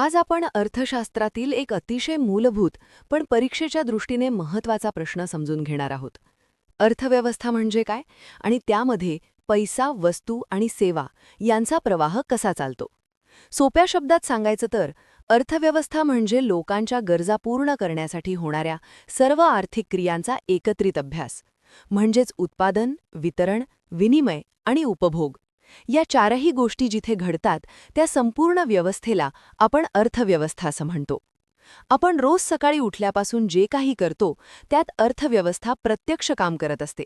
आज आपण अर्थशास्त्रातील एक अतिशय मूलभूत पण परीक्षेच्या दृष्टीने महत्त्वाचा प्रश्न समजून घेणार आहोत. अर्थव्यवस्था म्हणजे काय? आणि त्यामध्ये पैसा वस्तू आणि सेवा यांचा प्रवाह कसा चालतो? सोप्या शब्दात सांगायचं तर अर्थव्यवस्था म्हणजे लोकांच्या गरजा पूर्ण करण्यासाठी होणाऱ्या सर्व आर्थिक क्रियांचा एकत्रित अभ्यास. म्हणजेच उत्पादन वितरण विनिमय आणि उपभोग. या चारही गोष्टी जिथे घडतात त्या संपूर्ण व्यवस्थेला आपण अर्थव्यवस्था असं म्हणतो. आपण रोज सकाळी उठल्यापासून जे काही करतो त्यात अर्थव्यवस्था प्रत्यक्ष काम करत असते.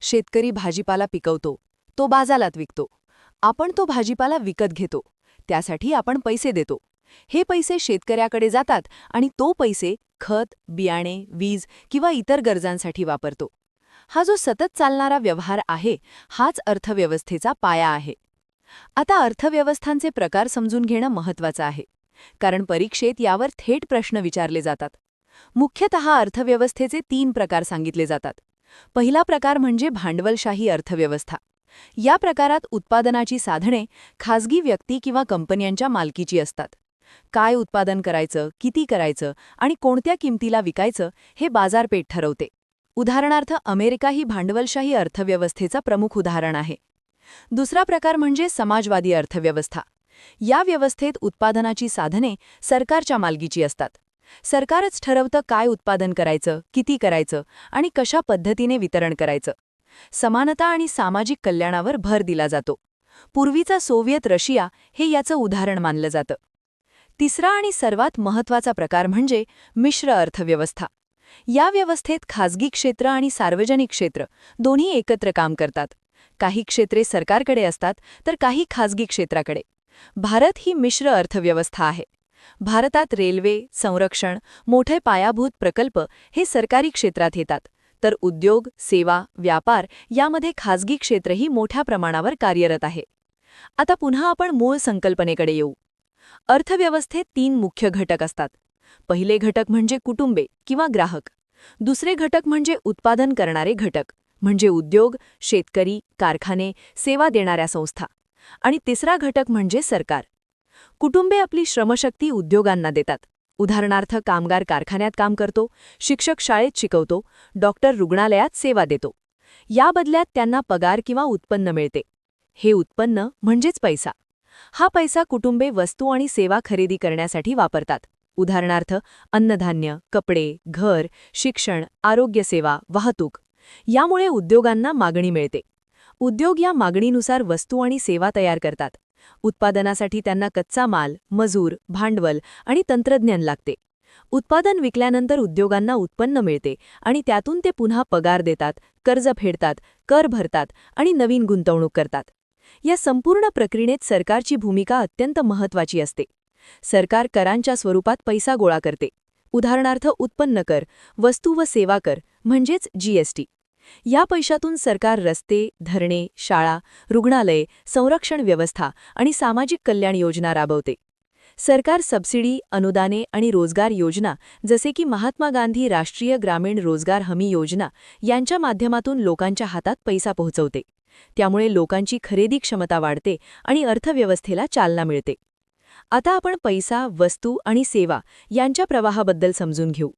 शेतकरी भाजीपाला पिकवतो तो बाजारात विकतो. आपण तो भाजीपाला विकत घेतो त्यासाठी आपण पैसे देतो. हे पैसे शेतकऱ्याकडे जातात आणि तो पैसे खत बियाणे वीज किंवा इतर गरजांसाठी वापरतो. हा जो सतत चालणारा व्यवहार आहे हाच अर्थव्यवस्थेचा पाया आहे. आता अर्थव्यवस्थांचे प्रकार समजून घेणं महत्वाचं आहे. कारण परीक्षेत यावर थेट प्रश्न विचारले जातात. मुख्यतः अर्थव्यवस्थेचे तीन प्रकार सांगितले जातात. पहिला प्रकार म्हणजे भांडवलशाही अर्थव्यवस्था. या प्रकारात उत्पादनाची साधने खाजगी व्यक्ती किंवा कंपन्यांच्या मालकीची असतात. काय उत्पादन करायचं किती करायचं आणि कोणत्या किमतीला विकायचं हे बाजारपेठ ठरवते. उदाहरणार्थ अमेरिका ही भांडवलशाही अर्थव्यवस्थेचा प्रमुख उदाहरण आहे. दुसरा प्रकार म्हणजे समाजवादी अर्थव्यवस्था. या व्यवस्थेत उत्पादनाची साधने सरकारच्या मालकीची असतात. सरकारच ठरवतं काय उत्पादन करायचं किती करायचं आणि कशा पद्धतीने वितरण करायचं. समानता आणि सामाजिक कल्याणावर भर दिला जातो. पूर्वीचा सोव्हिएत रशिया हे याचं उदाहरण मानलं जातं. तिसरा आणि सर्वात महत्त्वाचा प्रकार म्हणजे मिश्र अर्थव्यवस्था. या व्यवस्थेत खाजगी क्षेत्र आणि सार्वजनिक क्षेत्र दोन्ही एकत्र काम करतात. काही क्षेत्रे सरकारकडे असतात तर काही खाजगी क्षेत्राकडे. भारत ही मिश्र अर्थव्यवस्था आहे. भारतात रेल्वे संरक्षण मोठे पायाभूत प्रकल्प हे सरकारी क्षेत्रात येतात. तर उद्योग सेवा व्यापार यामध्ये खाजगी क्षेत्रही मोठ्या प्रमाणावर कार्यरत आहे. आता पुन्हा आपण मूळ संकल्पनेकडे येऊ. अर्थव्यवस्थेत तीन मुख्य घटक असतात. पहिले घटक म्हणजे कुटुंबे किंवा ग्राहक. दुसरे घटक म्हणजे उत्पादन करणारे घटक म्हणजे उद्योग शेतकरी कारखाने सेवा देणाऱ्या संस्था. आणि तिसरा घटक म्हणजे सरकार. कुटुंबे आपली श्रमशक्ती उद्योगांना देतात. उदाहरणार्थ कामगार कारखान्यात काम करतो शिक्षक शाळेत शिकवतो डॉक्टर रुग्णालयात सेवा देतो. या बदल्यात त्यांना पगार किंवा उत्पन्न मिळते. हे उत्पन्न म्हणजेच पैसा. हा पैसा कुटुंबे वस्तू आणि सेवा खरेदी करण्यासाठी वापरतात. उदाहरणार्थ अन्नधान्य कपडे घर शिक्षण आरोग्यसेवा वाहतूक. यामुळे उद्योगांना मागणी मिळते. उद्योग या मागणीनुसार वस्तू आणि सेवा तयार करतात. उत्पादनासाठी त्यांना कच्चा माल मजूर भांडवल आणि तंत्रज्ञान लागते. उत्पादन विकल्यानंतर उद्योगांना उत्पन्न मिळते आणि त्यातून ते पुन्हा पगार देतात कर्ज फेडतात कर भरतात आणि नवीन गुंतवणूक करतात. या संपूर्ण प्रक्रियेत सरकारची भूमिका अत्यंत महत्वाची असते. सरकार करांच्या स्वरूपात पैसा गोळा करते. उदाहरणार्थ उत्पन्न कर वस्तू व सेवा कर म्हणजेच जीएसटी या पैशातून सरकार रस्ते धरणे शाळा रुग्णालये संरक्षण व्यवस्था आणि सामाजिक कल्याण योजना राबवते. सरकार सबसिडी अनुदाने आणि रोजगार योजना जसे की महात्मा गांधी राष्ट्रीय ग्रामीण रोजगार हमी योजना यांच्या माध्यमातून लोकांच्या हातात पैसा पोहोचवते. त्यामुळे लोकांची खरेदी क्षमता वाढते आणि अर्थव्यवस्थेला चालना मिळते. आता आपण पैसा वस्तू आणि सेवा यांच्या प्रवाहाबद्दल समजून घेऊ.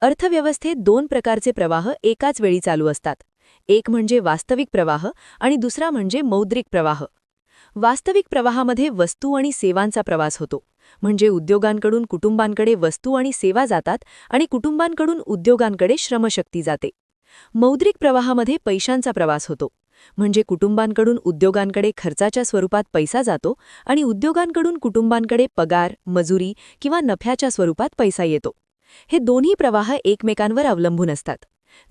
अर्थव्यवस्थेत दोन प्रकारचे प्रवाह एकाच वेळी चालू असतात. एक म्हणजे वास्तविक प्रवाह आणि दुसरा म्हणजे मौद्रिक प्रवाह. वास्तविक प्रवाहामध्ये वस्तू आणि सेवांचा प्रवास होतो. म्हणजे उद्योगांकडून कुटुंबांकडे वस्तू आणि सेवा जातात आणि कुटुंबांकडून उद्योगांकडे श्रमशक्ती जाते. मौद्रिक प्रवाहामध्ये पैशांचा प्रवास होतो. म्हणजे कुटुंबांकडून उद्योगांकडे खर्चाच्या स्वरूपात पैसा जातो आणि उद्योगांकडून कुटुंबांकडे पगार मजुरी किंवा नफ्याच्या स्वरूपात पैसा येतो. हे दोन्ही प्रवाह एकमेकांवर अवलंबून असतात.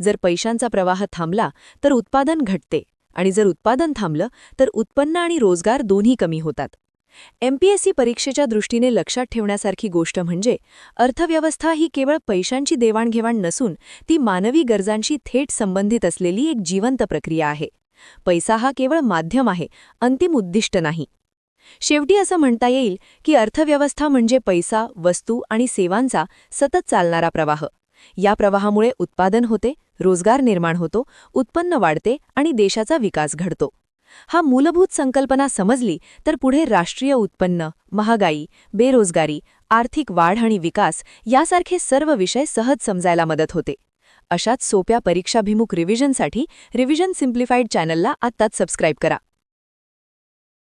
जर पैशांचा प्रवाह थांबला तर उत्पादन घटते आणि जर उत्पादन थांबलं तर उत्पन्न आणि रोजगार दोन्ही कमी होतात. एमपीएससी परीक्षेच्या दृष्टीने लक्षात ठेवण्यासारखी गोष्ट म्हणजे अर्थव्यवस्था ही केवळ पैशांची देवाणघेवाण नसून ती मानवी गरजांशी थेट संबंधित असलेली एक जिवंत प्रक्रिया आहे. पैसा हा केवळ माध्यम आहे अंतिम उद्दिष्ट नाही. शेवटी असं म्हणता येईल की अर्थव्यवस्था म्हणजे पैसा वस्तू आणि सेवांचा सतत चालणारा प्रवाह. या प्रवाहामुळे उत्पादन होते रोजगार निर्माण होतो उत्पन्न वाढते आणि देशाचा विकास घडतो. हा मूलभूत संकल्पना समजली तर पुढे राष्ट्रीय उत्पन्न महागाई बेरोजगारी आर्थिक वाढ आणि विकास यासारखे सर्व विषय सहज समजायला मदत होते. अशाच सोप्या परीक्षाभिमुख रिव्हिजनसाठी रिव्हिजन सिम्प्लिफाईड चॅनलला आत्ताच सबस्क्राईब करा.